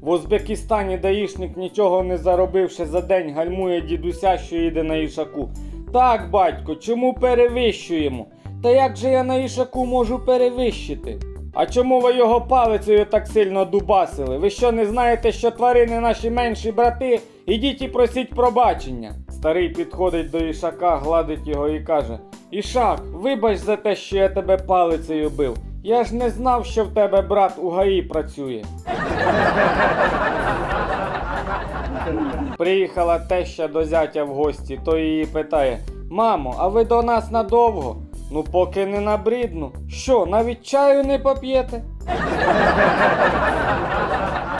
В Узбекистані даїшник нічого не заробивши за день гальмує дідуся, що їде на ішаку. Так, батько, чому перевищуємо? Та як же я на ішаку можу перевищити? А чому ви його палицею так сильно дубасили? Ви що не знаєте, що тварини наші менші брати? Ідіть і просіть пробачення. Старий підходить до ішака, гладить його і каже: Ішак, вибач за те, що я тебе палицею бив. Я ж не знав, що в тебе брат у ГАІ працює. Приїхала теща до зятя в гості, то її питає: Мамо, а ви до нас надовго? Ну, поки не набридну. Що, навіть чаю не поп'єте?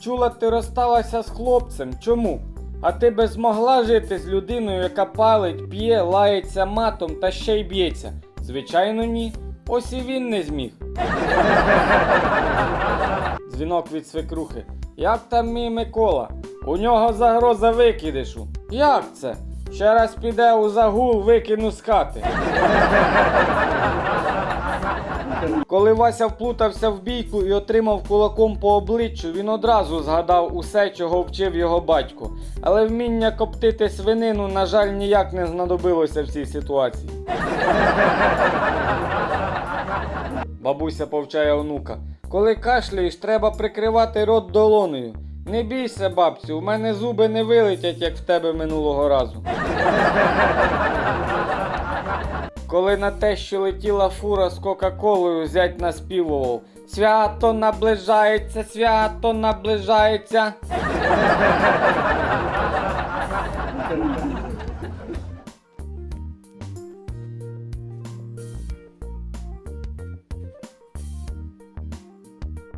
Чула, ти розсталася з хлопцем. Чому? А ти би змогла жити з людиною, яка палить, п'є, лається матом та ще й б'ється? Звичайно, ні. Ось і він не зміг. Дзвінок від свекрухи. Як там мій Микола? У нього загроза викидишу. Як це? Ще раз піде у загул, викину з хати. Коли Вася вплутався в бійку і отримав кулаком по обличчю, він одразу згадав усе, чого вчив його батько. Але вміння коптити свинину, на жаль, ніяк не знадобилося в цій ситуації. Бабуся повчає онука. Коли кашляєш, треба прикривати рот долонею. Не бійся, бабцю, у мене зуби не вилетять, як в тебе минулого разу. Коли на те, що летіла фура з Кока-Колою, зять наспівував. Свято наближається, свято наближається.